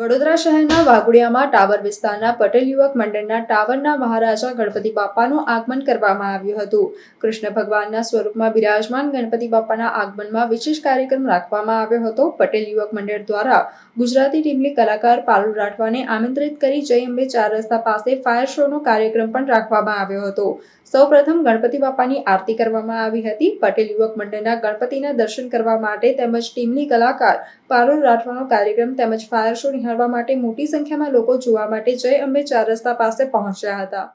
વડોદરા શહેરના વાઘોડિયામાં ટાવર વિસ્તારના પટેલ યુવક મંડળના ટાવરના મહારાજા ગણપતિ બાપાનું આગમન કરવામાં આવ્યું હતું. કૃષ્ણ ભગવાનના સ્વરૂપમાં બિરાજમાન ગણપતિ બાપાના આગમનમાં વિશેષ કાર્યક્રમ રાખવામાં આવ્યો હતો. પટેલ યુવક મંડળ દ્વારા ગુજરાતી ટીમની કલાકાર પાલુ રાઠવાને આમંત્રિત કરી જય અંબે ચાર રસ્તા પાસે ફાયર શોનો કાર્યક્રમ પણ રાખવામાં આવ્યો હતો. સૌપ્રથમ ગણપતિ બાપાની આરતી કરવામાં આવી હતી. પટેલ યુવક મંડળના ગણપતિના દર્શન કરવા માટે તેમજ ટીમની કલાકાર પારુલ રાઠવાનો કાર્યક્રમ તેમજ ફાયર શો નિહાળવા માટે મોટી સંખ્યામાં લોકો જોવા માટે જય અંબે ચાર રસ્તા પાસે પહોંચ્યા હતા.